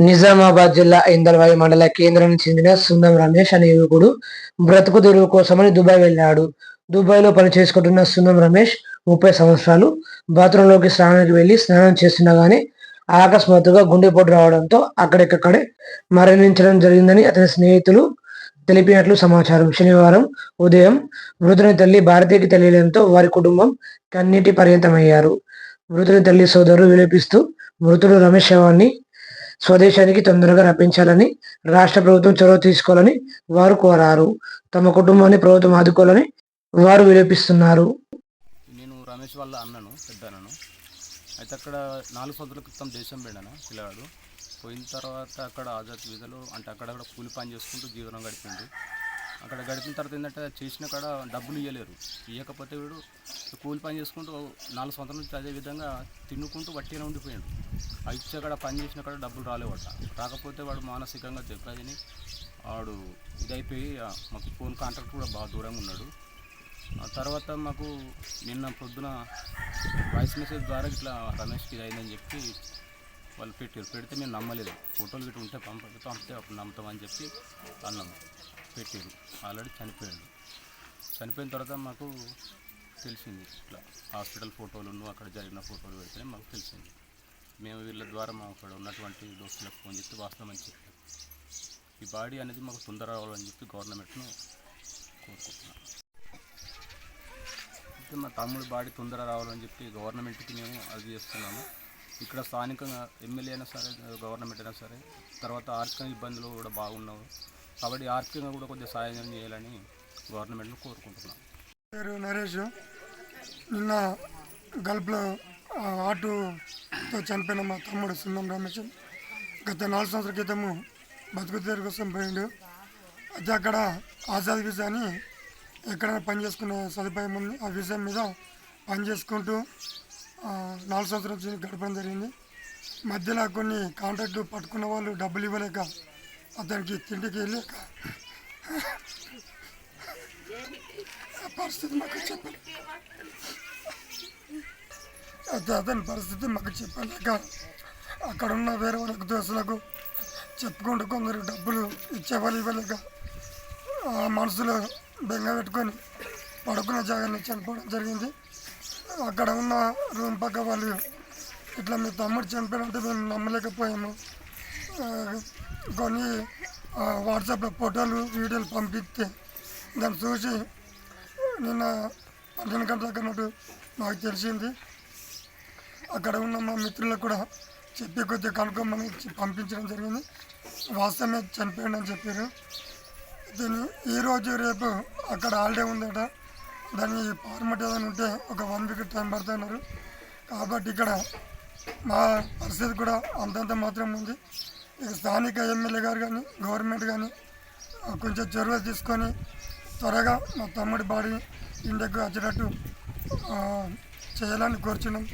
నిజామాబాద్ జిల్లా ఇందల్వాయి మండల కేంద్రానికి చెందిన సుందం రమేష్ అనే యువకుడు బ్రతుకు తెరువు కోసమని దుబాయ్ వెళ్ళాడు. దుబాయ్లో పనిచేసుకుంటున్న పని చేసుకుంటున్న సుందం రమేష్ ముప్పై సంవత్సరాలు. బాత్రూంలోకి స్నానానికి వెళ్ళి స్నానం చేస్తుండగానే అకస్మాత్తుగా గుండెపోటు రావడంతో అక్కడికక్కడే మరణించడం జరిగిందని అతని స్నేహితులు తెలిపినట్లు సమాచారం. శనివారం ఉదయం మృతుని తల్లి భారతీయకి తెలియడంతో వారి కుటుంబం కన్నీటి పర్యంతమయ్యారు. మృతుని తల్లి సోదరులు విలపిస్తూ మృతుడు రమేష్ శవాన్ని స్వదేశానికి తొందరగా రప్పించాలని రాష్ట్ర ప్రభుత్వం చొరవ తీసుకోవాలని వారు కోరారు. తమ కుటుంబాన్ని ప్రభుత్వం ఆదుకోవాలని వారు విలోపిస్తున్నారు. నేను రమేష్ వాళ్ళ అన్నను పెద్దనను అయితే అక్కడ నాలుగు సంవత్సరాల క్రితం దేశం వెళ్ళాను పిల్లగాడు పోయిన తర్వాత అక్కడ ఆజాద్ వీధలో అంటే అక్కడ కూలి పని చేసుకుంటూ జీవనం గడిపిండు. అక్కడ గడిపిన తర్వాత ఏంటంటే చేసిన కాడ డబ్బులు ఇవ్వలేరు ఇవ్వకపోతే వీడు కూలి పని చేసుకుంటూ నాలుగు సంవత్సరం నుంచి అదే విధంగా తిన్నుకుంటూ వట్టిగా ఉండిపోయాడు. ఆ ఇచ్చే కాడ పని చేసిన కాడ డబ్బులు రాలేవట. రాకపోతే వాడు మానసికంగా దెబ్బతిని వాడు ఇదైపోయి మాకు ఫోన్ కాంట్రాక్ట్ కూడా బాగా దూరంగా ఉన్నాడు. ఆ తర్వాత మాకు నిన్న పొద్దున వాయిస్ మెసేజ్ ద్వారా ఇట్లా రమేష్కి ఇది అయిందని చెప్పి వాళ్ళు పెట్టారు పెడితే మేము నమ్మలేదు. ఫోటోలు పెట్టి ఉంటే పంప పంపితే అప్పుడు నమ్ముతామని చెప్పి అన్నాము పెట్టారు ఆల్రెడీ చనిపోయాడు చనిపోయిన తర్వాత మాకు తెలిసింది ఇట్లా హాస్పిటల్ ఫోటోలు అక్కడ జరిగిన ఫోటోలు పెడితేనే మాకు తెలిసింది. మేము వీళ్ళ ద్వారా మా అక్కడ ఉన్నటువంటి దోస్తులకు ఫోన్ చేస్తే వాస్తవం అని చెప్పారు. ఈ బాడీ అనేది మాకు తొందర రావాలని చెప్పి గవర్నమెంట్ను కోరుకుంటున్నాం. అయితే మా తమ్ముడు బాడీ తొందర రావాలని చెప్పి గవర్నమెంట్కి మేము అది చేస్తున్నాము. ఇక్కడ స్థానికంగా ఎమ్మెల్యే అయినా సరే గవర్నమెంట్ అయినా సరే తర్వాత ఆర్థిక ఇబ్బందులు కూడా బాగున్నావు. కాబట్టి ఆర్థికంగా కూడా కొద్దిగా సాయం చేయాలని గవర్నమెంట్ను కోరుకుంటున్నాం. పేరు నరేష్. నిన్న గల్ఫ్లో ఆటోతో చనిపోయిన మా తమ్ముడు సుందం రమేష్. గత నాలుగు సంవత్సరాల క్రితము బతుకుతీరు కోసం పోయిండు. అయితే అక్కడ ఆజాద్ వీసా అని ఎక్కడైనా పని చేసుకునే సదుపాయం ఉంది. ఆ వీసా మీద పని చేసుకుంటూ నాలుగు సంవత్సరాల నుంచి గడపడం జరిగింది. మధ్యలో కొన్ని కాంట్రాక్ట్ పట్టుకున్న వాళ్ళు డబ్బులు ఇవ్వలేక అతనికి తిండికి వెళ్ళాక ఆ పరిస్థితి మాకు చెప్పాలి. అతని పరిస్థితి మాకు చెప్పలేక అక్కడ ఉన్న వేరే వాళ్ళకు దోస్తులకు చెప్పుకుంటూ కొందరు డబ్బులు ఇచ్చేవాళ్ళు ఇవ్వలేక ఆ మనసులో బెంగ పెట్టుకొని పడుకున్న జాగాన్ని చనిపోవడం జరిగింది. అక్కడ ఉన్న రూమ్ పక్క వాళ్ళు ఇట్లా మీ తమ్ముడు చనిపోయినట్టు మేము నమ్మలేకపోయాము కొన్ని వాట్సాప్లో ఫోటోలు వీడియోలు పంపిస్తే దాన్ని చూసి నిన్న పన్నెండు గంటలకు అన్నట్టు మాకు తెలిసింది. అక్కడ ఉన్న మా మిత్రులకు కూడా చెప్పి కొద్దిగా కనుక్కోమని పంపించడం జరిగింది. వాస్తవమే చనిపోయాడు అని చెప్పారు. దీన్ని ఈరోజు రేపు అక్కడ హాలిడే ఉందట. దాన్ని ఫార్మట్ ఏదైనా ఉంటే ఒక వన్ వీక్ టైం పడుతున్నారు కాబట్టి ఇక్కడ మా పరిస్థితి కూడా అంతంత మాత్రం ఉంది. ఇక స్థానిక ఎమ్మెల్యే గారు కానీ గవర్నమెంట్ కానీ కొంచెం చొరవ తీసుకొని త్వరగా మా తమ్ముడి బాడీ ఇండియాకు వచ్చేటట్టు చేయాలని కోరుచున్నాం.